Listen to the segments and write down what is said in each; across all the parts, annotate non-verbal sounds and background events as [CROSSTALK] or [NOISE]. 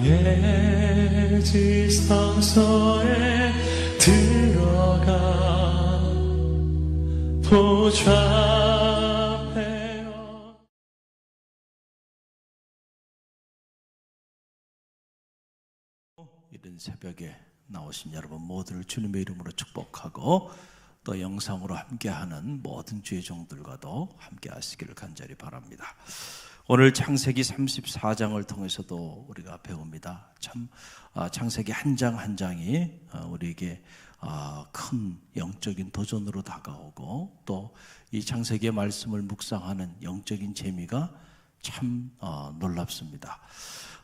나의 지성소에 들어가 보좌하여 이른 새벽에 나오신 여러분 모두를 주님의 이름으로 축복하고 또 영상으로 함께하는 모든 주의 종들과도 함께하시기를 간절히 바랍니다. 오늘 창세기 34장을 통해서도 우리가 배웁니다. 참 아, 창세기 한 장한 장이 아, 우리에게 아, 큰 영적인 도전으로 다가오고 또 이 창세기의 말씀을 묵상하는 영적인 재미가 참 어, 놀랍습니다.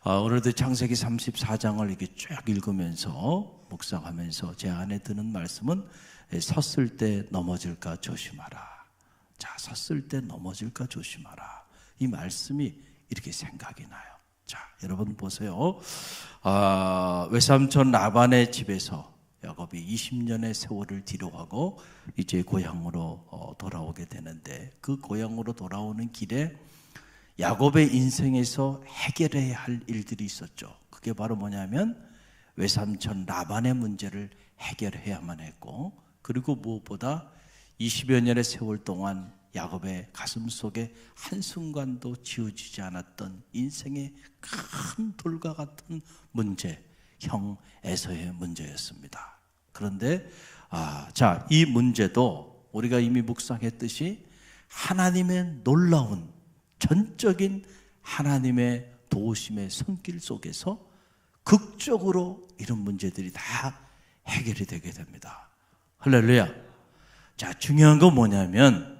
어, 오늘도 창세기 34장을 이렇게 쫙 읽으면서 묵상하면서 제 안에 드는 말씀은 에, 섰을 때 넘어질까 조심하라. 자, 섰을 때 넘어질까 조심하라. 이 말씀이 이렇게 생각이 나요. 자, 여러분 보세요. 아, 외삼촌 라반의 집에서 야곱이 20년의 세월을 뒤로하고 이제 고향으로 어, 돌아오게 되는데 그 고향으로 돌아오는 길에 야곱의 인생에서 해결해야 할 일들이 있었죠. 그게 바로 뭐냐면 외삼촌 라반의 문제를 해결해야만 했고 그리고 무엇보다 20여 년의 세월 동안 야곱의 가슴 속에 한순간도 지워지지 않았던 인생의 큰 돌과 같은 문제, 형 에서의 문제였습니다. 그런데 아, 자, 이 문제도 우리가 이미 묵상했듯이 하나님의 놀라운 전적인 하나님의 도우심의 손길 속에서 극적으로 이런 문제들이 다 해결이 되게 됩니다. 할렐루야. 자, 중요한 건 뭐냐면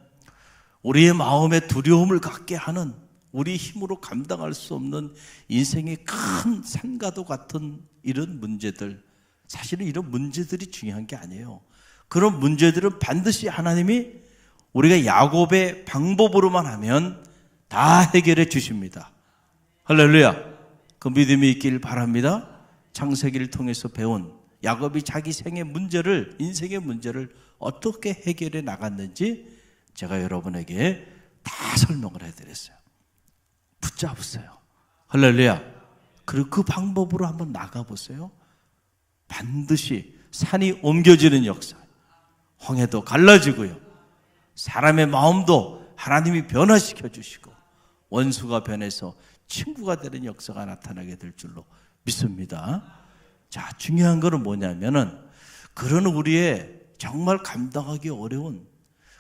우리의 마음에 두려움을 갖게 하는 우리 힘으로 감당할 수 없는 인생의 큰 산과도 같은 이런 문제들 사실은 이런 문제들이 중요한 게 아니에요. 그런 문제들은 반드시 하나님이 우리가 야곱의 방법으로만 하면 다 해결해 주십니다. 할렐루야. 그 믿음이 있길 바랍니다. 창세기를 통해서 배운 야곱이 자기 생의 문제를 인생의 문제를 어떻게 해결해 나갔는지 제가 여러분에게 다 설명을 해드렸어요. 붙잡으세요. 할렐루야. 그리고 그 방법으로 한번 나가보세요. 반드시 산이 옮겨지는 역사. 홍해도 갈라지고요. 사람의 마음도 하나님이 변화시켜 주시고 원수가 변해서 친구가 되는 역사가 나타나게 될 줄로 믿습니다. 자, 중요한 거는 뭐냐면은 그런 우리의 정말 감당하기 어려운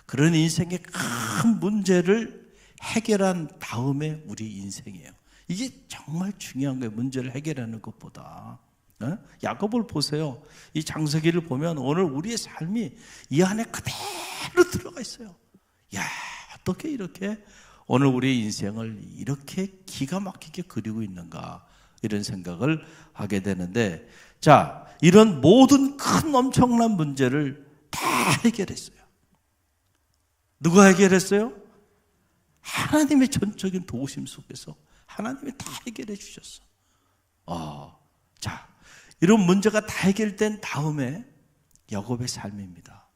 그런 인생의 큰 문제를 해결한 다음에 우리 인생이에요. 이게 정말 중요한 거예요. 문제를 해결하는 것보다. 어? 야곱을 보세요. 이 장세기를 보면 오늘 우리의 삶이 이 안에 그대로 들어가 있어요. 야, 어떻게 이렇게 오늘 우리의 인생을 이렇게 기가 막히게 그리고 있는가 이런 생각을 하게 되는데 자, 이런 모든 큰 엄청난 문제를 다 해결했어요. 누가 해결했어요? 하나님의 전적인 도우심 속에서 하나님이 다 해결해 주셨어. 어, 자, 이런 문제가 다 해결된 다음에 야곱의 삶입니다.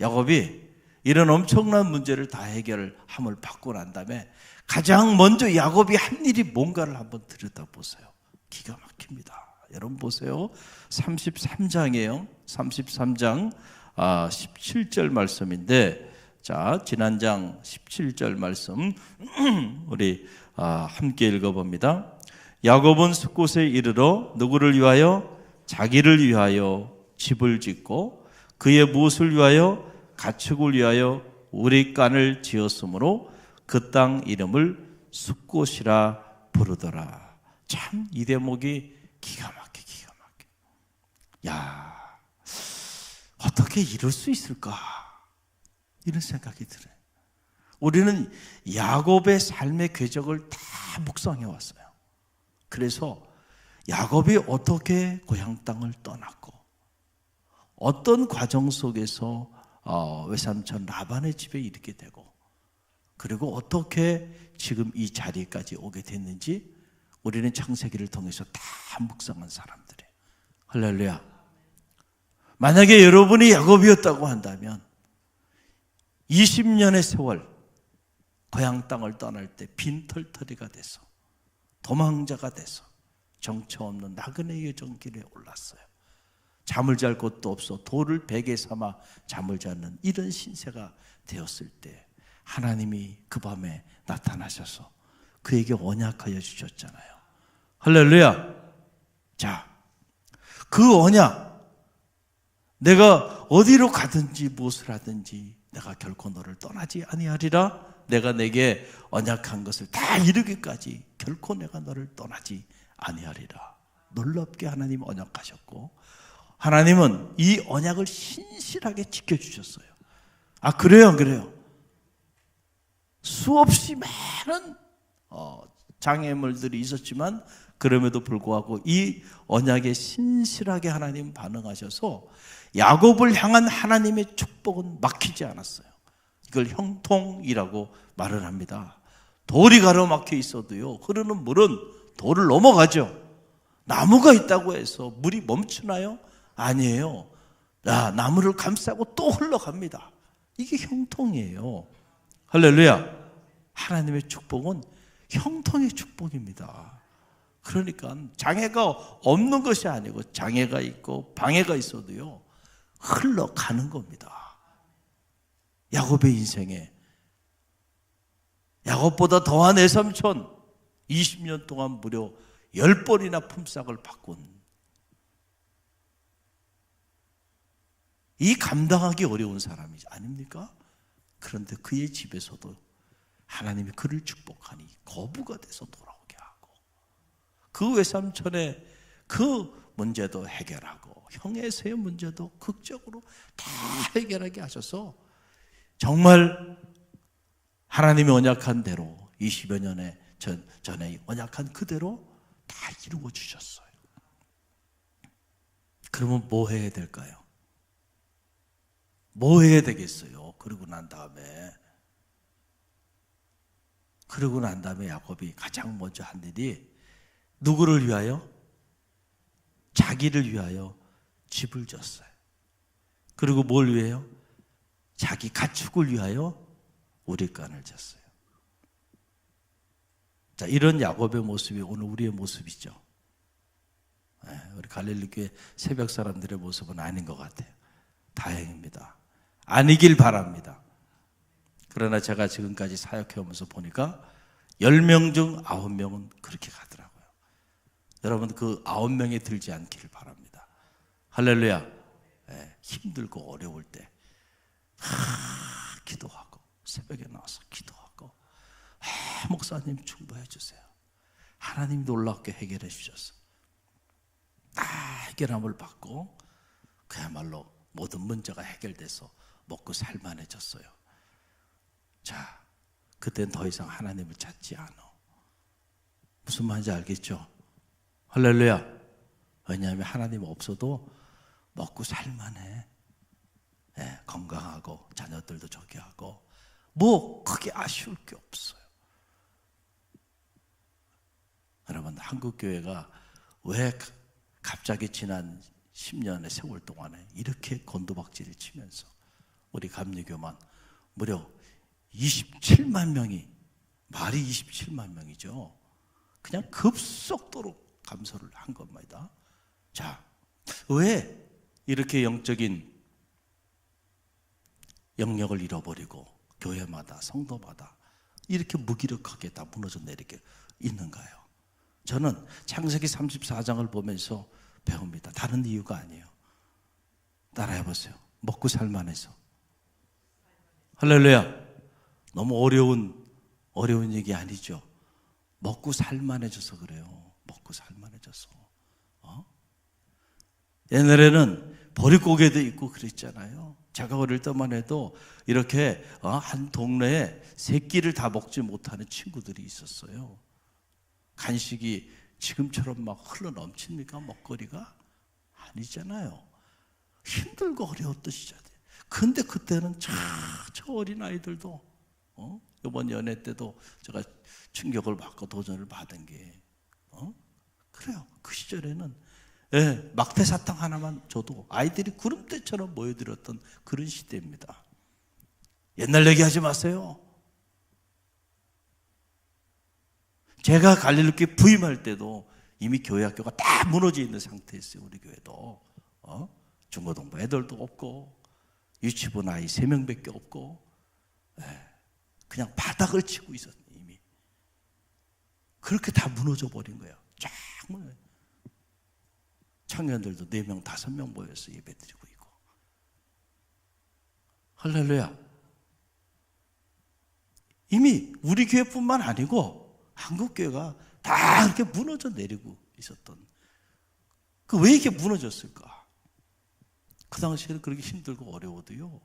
야곱이 이런 엄청난 문제를 다 해결함을 받고 난 다음에 가장 먼저 야곱이 한 일이 뭔가를 한번 들여다보세요. 기가 막힙니다. 여러분 보세요. 33장이에요. 33장 아, 17절 말씀인데 자, 지난 장 17절 말씀 [CLEARS THROAT] 우리 아, 함께 읽어봅니다. 야곱은 숲곳에 이르러 누구를 위하여 자기를 위하여 집을 짓고 그의 무엇을 위하여 가축을 위하여 우리간을 지었으므로 그 땅 이름을 숲곳이라 부르더라. 참 이 대목이 기가 막혀 기가 막혀. 야 어떻게 이럴 수 있을까? 이런 생각이 들어요. 우리는 야곱의 삶의 궤적을 다 묵상해 왔어요. 그래서 야곱이 어떻게 고향 땅을 떠났고 어떤 과정 속에서 어, 외삼촌 라반의 집에 이르게 되고 그리고 어떻게 지금 이 자리까지 오게 됐는지 우리는 창세기를 통해서 다 묵상한 사람들이에요. 할렐루야. 만약에 여러분이 야곱이었다고 한다면 20년의 세월 고향 땅을 떠날 때 빈털터리가 돼서 도망자가 돼서 정처 없는 나그네의 여정길에 올랐어요. 잠을 잘 곳도 없어 돌을 베개 삼아 잠을 자는 이런 신세가 되었을 때 하나님이 그 밤에 나타나셔서 그에게 언약하여 주셨잖아요. 할렐루야. 자, 그 언약 내가 어디로 가든지 무엇을 하든지 내가 결코 너를 떠나지 아니하리라. 내가 내게 언약한 것을 다 이루기까지 결코 내가 너를 떠나지 아니하리라. 놀랍게 하나님 언약하셨고 하나님은 이 언약을 신실하게 지켜 주셨어요. 아 그래요, 그래요. 수없이 많은 어, 장애물들이 있었지만 그럼에도 불구하고 이 언약에 신실하게 하나님 반응하셔서 야곱을 향한 하나님의 축복은 막히지 않았어요. 이걸 형통이라고 말을 합니다. 돌이 가로막혀 있어도요, 흐르는 물은 돌을 넘어가죠. 나무가 있다고 해서 물이 멈추나요? 아니에요. 야, 나무를 감싸고 또 흘러갑니다. 이게 형통이에요. 할렐루야. 하나님의 축복은 형통의 축복입니다. 그러니까 장애가 없는 것이 아니고 장애가 있고 방해가 있어도요. 흘러가는 겁니다. 야곱의 인생에 야곱보다 더한 애삼촌 20년 동안 무려 10번이나 품삯을 바꾼 이 감당하기 어려운 사람이 아닙니까? 그런데 그의 집에서도 하나님이 그를 축복하니 거부가 돼서 돌아오게 하고 그 외삼촌의 그 문제도 해결하고 형에서의 문제도 극적으로 다 해결하게 하셔서 정말 하나님이 언약한 대로 20여 년에 전, 전에 언약한 그대로 다 이루어 주셨어요. 그러면 뭐 해야 될까요? 뭐 해야 되겠어요? 그러고 난 다음에 그러고 난 다음에 야곱이 가장 먼저 한 일이 누구를 위하여? 자기를 위하여 집을 졌어요. 그리고 뭘 위해요? 자기 가축을 위하여 우리간을 졌어요. 자, 이런 야곱의 모습이 오늘 우리의 모습이죠. 네, 우리 갈릴리 교회 새벽 사람들의 모습은 아닌 것 같아요. 다행입니다. 아니길 바랍니다. 그러나 제가 지금까지 사역해 오면서 보니까 10명 중 9명은 그렇게 가더라고요. 여러분 그 9명에 들지 않기를 바랍니다. 할렐루야. 네, 힘들고 어려울 때 하, 기도하고 새벽에 나와서 기도하고 아, 목사님 충고해 주세요. 하나님 놀랍게 해결해 주셔서 다 해결함을 받고 그야말로 모든 문제가 해결돼서 먹고 살만해졌어요. 자, 그땐 더 이상 하나님을 찾지 않아. 무슨 말인지 알겠죠? 할렐루야. 왜냐하면 하나님 없어도 먹고 살만해. 네, 건강하고 자녀들도 좋게 하고 뭐 크게 아쉬울 게 없어요. 여러분 한국 교회가 왜 갑자기 지난 10년의 세월 동안에 이렇게 곤두박질을 치면서 우리 감리교만 무려 27만 명이 말이 27만 명이죠. 그냥 급속도로 감소를 한 겁니다. 자, 왜 이렇게 영적인 영역을 잃어버리고 교회마다 성도마다 이렇게 무기력하게 다 무너져 내리게 있는가요? 저는 창세기 34장을 보면서 배웁니다. 다른 이유가 아니에요. 따라해 보세요. 먹고 살만해서. 할렐루야. 너무 어려운 어려운 얘기 아니죠. 먹고 살만해져서 그래요. 먹고 살만해져서. 어? 옛날에는 보릿고개도 있고 그랬잖아요. 제가 어릴 때만 해도 이렇게 어, 한 동네에 새끼를 다 먹지 못하는 친구들이 있었어요. 간식이 지금처럼 막 흘러 넘칩니까? 먹거리가? 아니잖아요. 힘들고 어려웠던 시절이. 근데 그때는 참, 저 어린 아이들도, 어? 이번 연애 때도 제가 충격을 받고 도전을 받은 게, 어? 그래요. 그 시절에는 예, 막대 사탕 하나만 줘도 아이들이 구름대처럼 모여들었던 그런 시대입니다. 옛날 얘기하지 마세요. 제가 갈릴리 부임할 때도 이미 교회 학교가 다 무너져 있는 상태였어요. 우리 교회도 어? 중고등부 애들도 없고 유치부 아이 세 명밖에 없고 예, 그냥 바닥을 치고 있었 이미 그렇게 다 무너져 버린 거예요. 쫙 무너. 청년들도 네명 다섯 명 모여서 예배 드리고 있고 할렐루야. 이미 우리 교회뿐만 아니고 한국 교회가 다 이렇게 무너져 내리고 있었던 그 왜 이렇게 무너졌을까? 그 당시에는 그렇게 힘들고 어려워도요.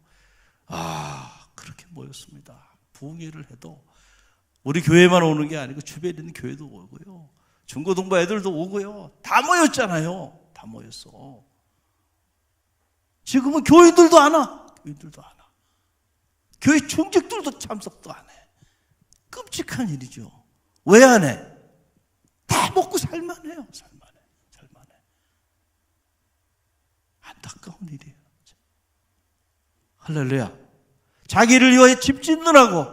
아 그렇게 모였습니다. 부흥회를 해도 우리 교회만 오는 게 아니고 주변에 있는 교회도 오고요. 중고등부 애들도 오고요. 다 모였잖아요. 다 모였어. 지금은 교인들도 안 와. 교인들도 안 와. 교회 중직들도 참석도 안 해. 끔찍한 일이죠. 왜 안 해? 다 먹고 살만해요. 살만해. 살만해. 안타까운 일이에요. 할렐루야. 자기를 위해 집 짓느라고,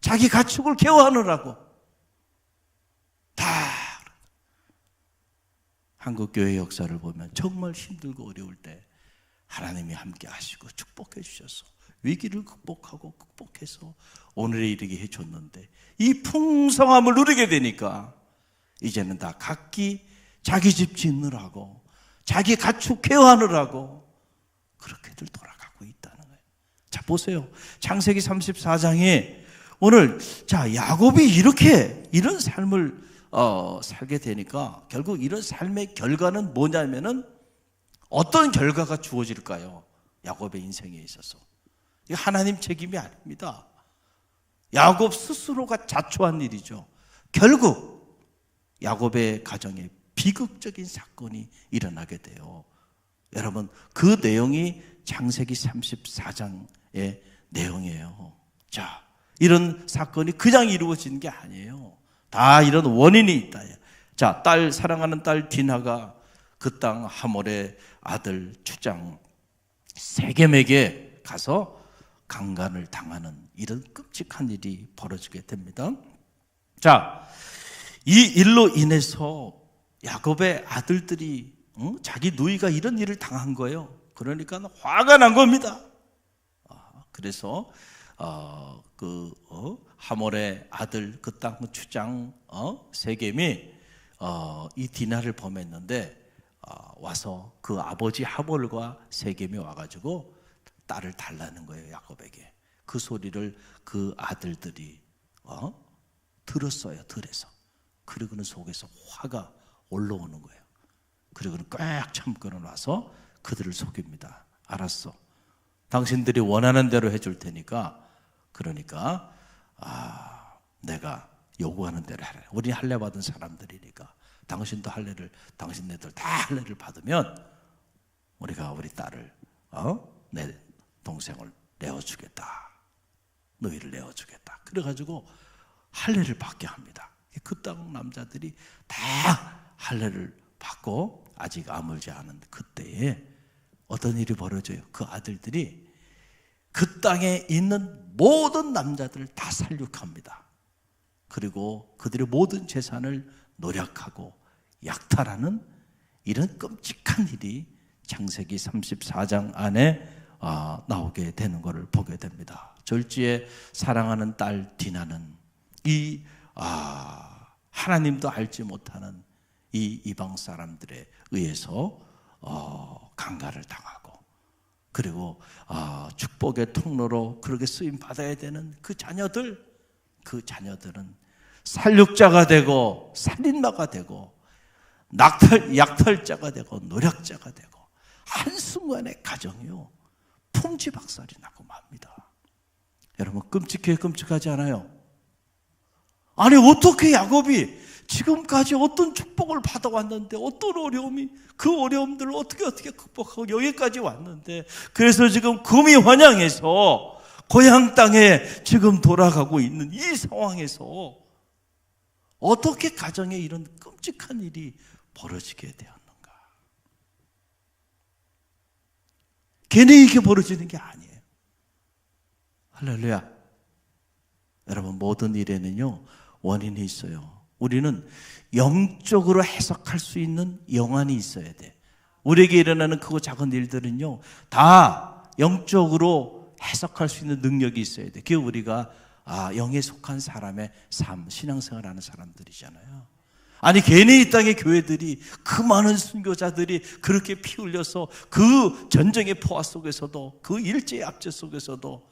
자기 가축을 케어하느라고, 한국 교회 역사를 보면 정말 힘들고 어려울 때 하나님이 함께 하시고 축복해 주셔서 위기를 극복하고 극복해서 오늘에 이르게 해 줬는데 이 풍성함을 누리게 되니까 이제는 다 각기 자기 집 짓느라고 자기 가축 케어하느라고 그렇게들 돌아가고 있다는 거예요. 자 보세요. 창세기 34장에 오늘 자 야곱이 이렇게 이런 삶을 어, 살게 되니까 결국 이런 삶의 결과는 뭐냐면은 어떤 결과가 주어질까요? 야곱의 인생에 있어서 이 하나님 책임이 아닙니다. 야곱 스스로가 자초한 일이죠. 결국 야곱의 가정에 비극적인 사건이 일어나게 돼요. 여러분 그 내용이 창세기 34장의 내용이에요. 자, 이런 사건이 그냥 이루어지는 게 아니에요. 다 이런 원인이 있다. 자, 딸 사랑하는 딸 디나가 그 땅 하몰의 아들 추장 세겜에게 가서 강간을 당하는 이런 끔찍한 일이 벌어지게 됩니다. 자, 이 일로 인해서 야곱의 아들들이 어? 자기 누이가 이런 일을 당한 거예요. 그러니까 화가 난 겁니다. 아, 그래서 어, 그 어, 하몰의 아들 그 땅 추장 어, 세겜이 어, 이 디나를 범했는데 어, 와서 그 아버지 하몰과 세겜이 와가지고 딸을 달라는 거예요 야곱에게. 그 소리를 그 아들들이 어? 들었어요 들에서. 그리고는 속에서 화가 올라오는 거예요. 그리고는 꽉 참고는 와서 그들을 속입니다. 알았어. 당신들이 원하는 대로 해줄 테니까 그러니까 아 내가 요구하는 대로 하라 우리 할례 받은 사람들이니까 당신도 할례를 당신네들 다 할례를 받으면 우리가 우리 딸을 어? 내 동생을 내어 주겠다. 너희를 내어 주겠다. 그래 가지고 할례를 받게 합니다. 그땅 남자들이 다 할례를 받고 아직 아물지 않은 그때에 어떤 일이 벌어져요. 그 아들들이 그 땅에 있는 모든 남자들을 다 살육합니다. 그리고 그들의 모든 재산을 노력하고 약탈하는 이런 끔찍한 일이 창세기 34장 안에 아, 나오게 되는 것을 보게 됩니다. 절지에 사랑하는 딸 디나는 이 아, 하나님도 알지 못하는 이 이방 사람들에 의해서 어, 강간을 당하고 그리고 어, 축복의 통로로 그렇게 쓰임 받아야 되는 그 자녀들 그 자녀들은 살육자가 되고 살인마가 되고 낙탈 약탈자가 되고 노력자가 되고 한 순간에 가정이요 풍지박살이 나고 맙니다. 여러분 끔찍해 끔찍하지 않아요? 아니 어떻게 야곱이 지금까지 어떤 축복을 받아왔는데 어떤 어려움이 그 어려움들을 어떻게 어떻게 극복하고 여기까지 왔는데 그래서 지금 금이 환영해서 고향 땅에 지금 돌아가고 있는 이 상황에서 어떻게 가정에 이런 끔찍한 일이 벌어지게 되었는가? 괜히 이게 벌어지는 게 아니에요. 할렐루야. 여러분 모든 일에는요 원인이 있어요. 우리는 영적으로 해석할 수 있는 영안이 있어야 돼. 우리에게 일어나는 크고 작은 일들은요, 다 영적으로 해석할 수 있는 능력이 있어야 돼. 그게 우리가 아, 영에 속한 사람의 삶, 신앙생활 하는 사람들이잖아요. 아니, 괜히 이 땅의 교회들이 그 많은 순교자들이 그렇게 피 흘려서 그 전쟁의 포화 속에서도 그 일제의 압제 속에서도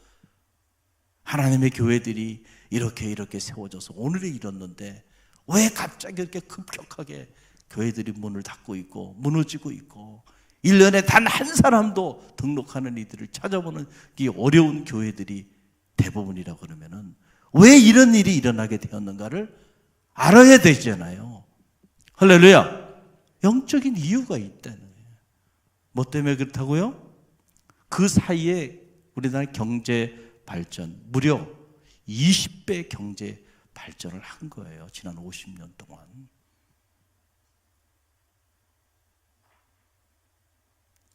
하나님의 교회들이 이렇게 이렇게 세워져서 오늘에 이뤘는데 왜 갑자기 이렇게 급격하게 교회들이 문을 닫고 있고 무너지고 있고 1년에 단 한 사람도 등록하는 이들을 찾아보는 이 어려운 교회들이 대부분이라 그러면은 왜 이런 일이 일어나게 되었는가를 알아야 되잖아요. 할렐루야. 영적인 이유가 있다는 거예요. 뭐 때문에 그렇다고요? 그 사이에 우리나라 경제 발전 무려 20배 경제 발전을 한 거예요. 지난 50년 동안.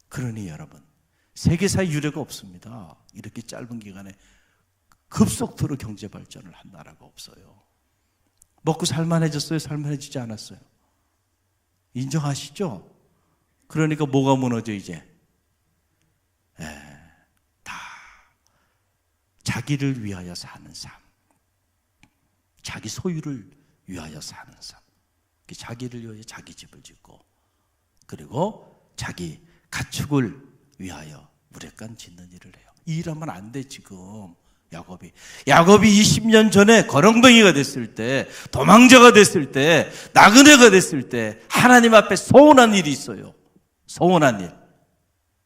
그러니 여러분, 세계사의 유례가 없습니다. 이렇게 짧은 기간에 급속도로 경제 발전을 한 나라가 없어요. 먹고 살만해졌어요? 살만해지지 않았어요? 인정하시죠? 그러니까 뭐가 무너져 이제? 에, 다 자기를 위하여 사는 삶. 자기 소유를 위하여 사는 삶. 자기를 위하여 자기 집을 짓고 그리고 자기 가축을 위하여 무례간 짓는 일을 해요. 일하면 안 돼 지금. 야곱이. 야곱이 20년 전에 거렁뱅이가 됐을 때, 도망자가 됐을 때, 나그네가 됐을 때, 하나님 앞에 서운한 일이 있어요. 서운한 일.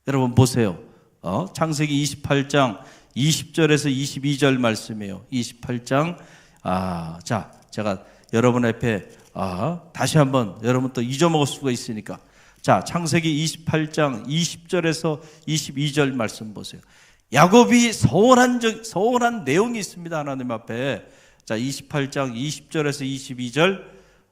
여러분 보세요. 어? 창세기 28장 20절에서 22절 말씀이에요. 28장. 아, 자, 제가 여러분 앞에 아, 다시 한번 여러분 또 잊어먹을 수가 있으니까. 자, 창세기 28장 20절에서 22절 말씀 보세요. 야곱이 서운한 적, 서운한 내용이 있습니다. 하나님 앞에. 자, 28장 20절에서 22절.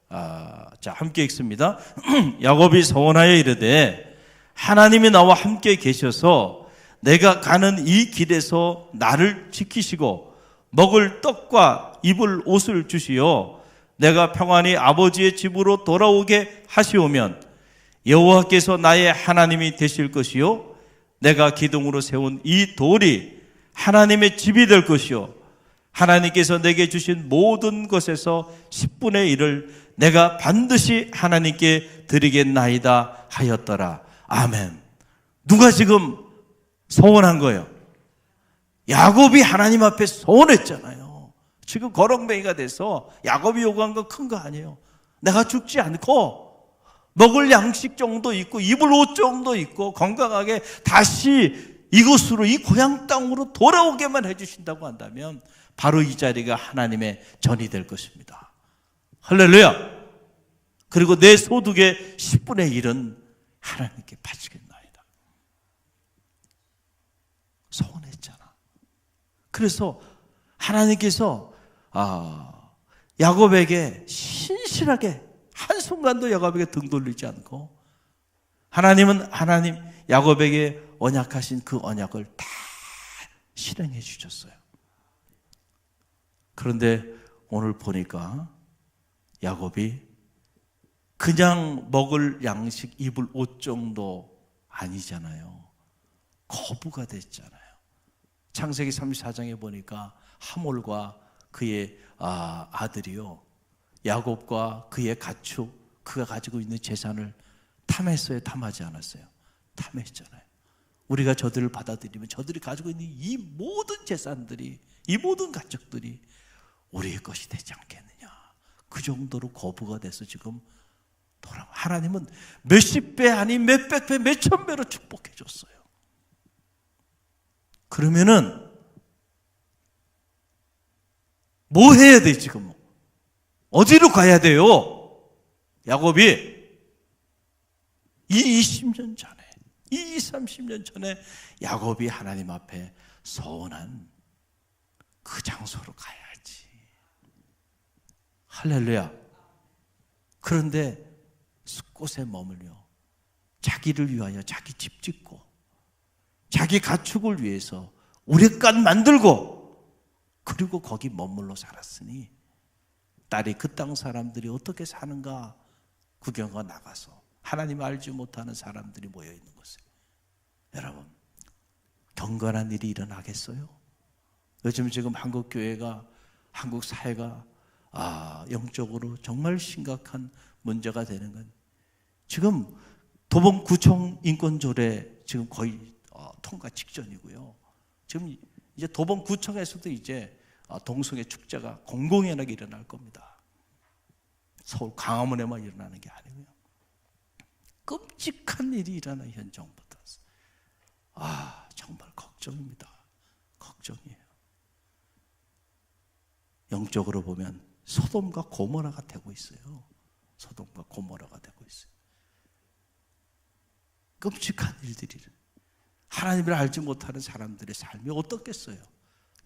아, 자, 함께 읽습니다. [CLEARS THROAT] 야곱이 서운하여 이르되 하나님이 나와 함께 계셔서 내가 가는 이 길에서 나를 지키시고 먹을 떡과 입을 옷을 주시어 내가 평안히 아버지의 집으로 돌아오게 하시오면 여호와께서 나의 하나님이 되실 것이요 내가 기둥으로 세운 이 돌이 하나님의 집이 될 것이요. 하나님께서 내게 주신 모든 것에서 10분의 1을 내가 반드시 하나님께 드리겠나이다 하였더라. 아멘. 누가 지금 소원한 거예요? 야곱이 하나님 앞에 소원했잖아요. 지금 거렁뱅이가 돼서 야곱이 요구한 건 큰 거 아니에요. 내가 죽지 않고 먹을 양식 정도 있고 입을 옷 정도 있고 건강하게 다시 이곳으로 이 고향 땅으로 돌아오게만 해주신다고 한다면 바로 이 자리가 하나님의 전이 될 것입니다. 할렐루야. 그리고 내 소득의 10분의 1은 하나님께 바치겠나이다. 소원했잖아. 그래서 하나님께서 아, 야곱에게 신실하게 한 순간도 야곱에게 등 돌리지 않고 하나님은 하나님 야곱에게 언약하신 그 언약을 다 실행해 주셨어요. 그런데 오늘 보니까 야곱이 그냥 먹을 양식 입을 옷 정도 아니잖아요. 거부가 됐잖아요. 창세기 34장에 보니까 하몰과 그의 아, 아들이요. 야곱과 그의 가축, 그가 가지고 있는 재산을 탐했어요? 탐하지 않았어요? 탐했잖아요. 우리가 저들을 받아들이면 저들이 가지고 있는 이 모든 재산들이, 이 모든 가축들이 우리의 것이 되지 않겠느냐. 그 정도로 거부가 돼서 지금 돌아 하나님은 몇십 배 아니 몇백 배, 몇천 배로 축복해 줬어요. 그러면은 뭐 해야 돼 지금? 어디로 가야 돼요? 야곱이 이 20년 전에, 이 30년 전에 야곱이 하나님 앞에 서원한 그 장소로 가야지. 할렐루야. 그런데 숲곳에 머물며 자기를 위하여 자기 집 짓고 자기 가축을 위해서 우레간 만들고 그리고 거기 머물러 살았으니 딸이 그 땅 사람들이 어떻게 사는가 구경가 나가서 하나님 알지 못하는 사람들이 모여 있는 곳에 여러분 경건한 일이 일어나겠어요? 요즘 지금 한국 교회가 한국 사회가 아 영적으로 정말 심각한 문제가 되는 건 지금 도봉구청 인권조례 지금 거의 어, 통과 직전이고요. 지금 이제 도봉구청에서도 이제 어, 동성애 축제가 공공연하게 일어날 겁니다. 서울 광화문에만 일어나는 게 아니고요. 끔찍한 일이 일어나 현 정부터. 아 정말 걱정입니다. 걱정이에요. 영적으로 보면 소돔과 고모라가 되고 있어요. 소돔과 고모라가 되고 있어요. 끔찍한 일들이 하나님을 알지 못하는 사람들의 삶이 어떻겠어요?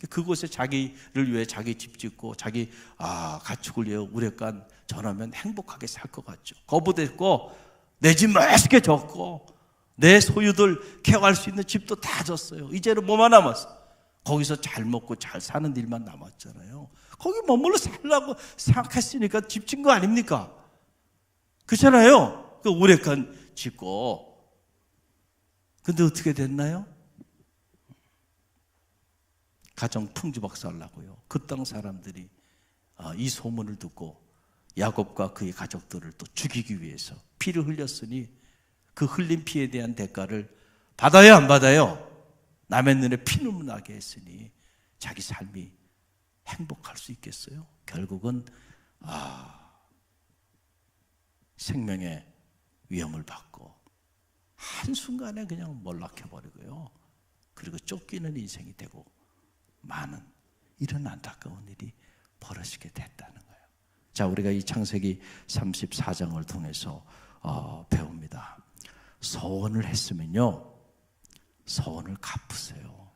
그곳에 자기를 위해 자기 집 짓고 자기 아 가축을 위해 우레간 전하면 행복하게 살 것 같죠. 거부됐고 내 집 맛있게 졌고 내 소유들 케어할 수 있는 집도 다 졌어요. 이제는 뭐만 남았어? 거기서 잘 먹고 잘 사는 일만 남았잖아요. 거기 머물러 살라고 생각했으니까 집 진 거 아닙니까? 그렇잖아요. 그 우레간 짓고 근데 어떻게 됐나요? 가정 풍지박살나고요. 그 땅 사람들이 아, 이 소문을 듣고 야곱과 그의 가족들을 또 죽이기 위해서 피를 흘렸으니 그 흘린 피에 대한 대가를 받아야 안 받아요? 남의 눈에 피눈물 나게 했으니 자기 삶이 행복할 수 있겠어요? 결국은 아 생명의 위험을 받고 한순간에 그냥 몰락해 버리고요. 그리고 쫓기는 인생이 되고 많은 이런 안타까운 일이 벌어지게 됐다는 거예요. 자, 우리가 이 창세기 34장을 통해서 어, 배웁니다. 서원을 했으면요. 서원을 갚으세요.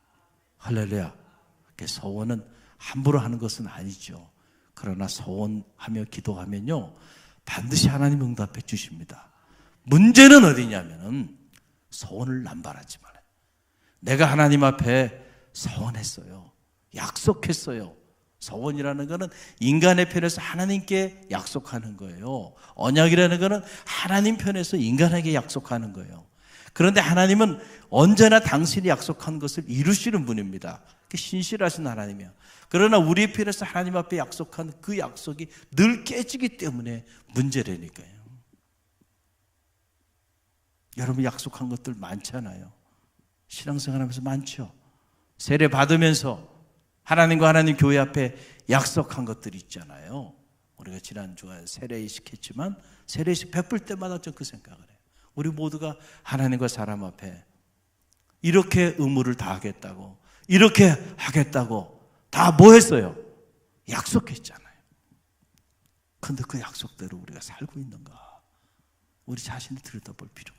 할렐루야. 서원은 함부로 하는 것은 아니죠. 그러나 서원하며 기도하면요. 반드시 하나님 응답해 주십니다. 문제는 어디냐면은 서원을 남발하지 말아요. 내가 하나님 앞에 서원했어요. 약속했어요. 서원이라는 것은 인간의 편에서 하나님께 약속하는 거예요. 언약이라는 것은 하나님 편에서 인간에게 약속하는 거예요. 그런데 하나님은 언제나 당신이 약속한 것을 이루시는 분입니다. 신실하신 하나님이야. 그러나 우리 편에서 하나님 앞에 약속한 그 약속이 늘 깨지기 때문에 문제라니까요. 여러분 약속한 것들 많잖아요. 신앙생활 하면서 많죠. 세례 받으면서 하나님과 하나님 교회 앞에 약속한 것들이 있잖아요. 우리가 지난주에 세례식 했지만 세례식 베풀 때마다 좀 그 생각을 해요. 우리 모두가 하나님과 사람 앞에 이렇게 의무를 다하겠다고 이렇게 하겠다고 다 뭐 했어요? 약속했잖아요. 근데 그 약속대로 우리가 살고 있는가? 우리 자신을 들여다볼 있다.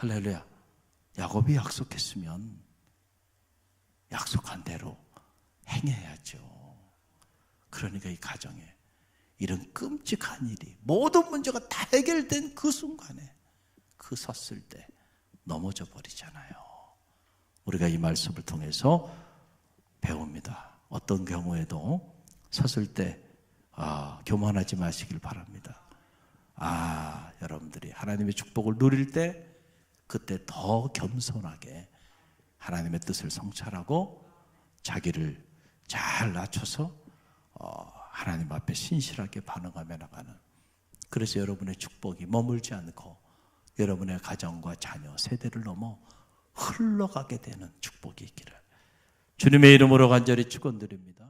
할렐루야. 야곱이 약속했으면 약속한 대로 행해야죠. 그러니까 이 가정에 이런 끔찍한 일이 모든 문제가 다 해결된 그 순간에 그 섰을 때 넘어져 버리잖아요. 우리가 이 말씀을 통해서 배웁니다. 어떤 경우에도 섰을 때 아, 교만하지 마시길 바랍니다. 아, 여러분들이 하나님의 축복을 누릴 때 그때 더 겸손하게 하나님의 뜻을 성찰하고 자기를 잘 낮춰서 어, 하나님 앞에 신실하게 반응하며 나가는 그래서 여러분의 축복이 머물지 않고 여러분의 가정과 자녀 세대를 넘어 흘러가게 되는 축복이 있기를 주님의 이름으로 간절히 축원드립니다.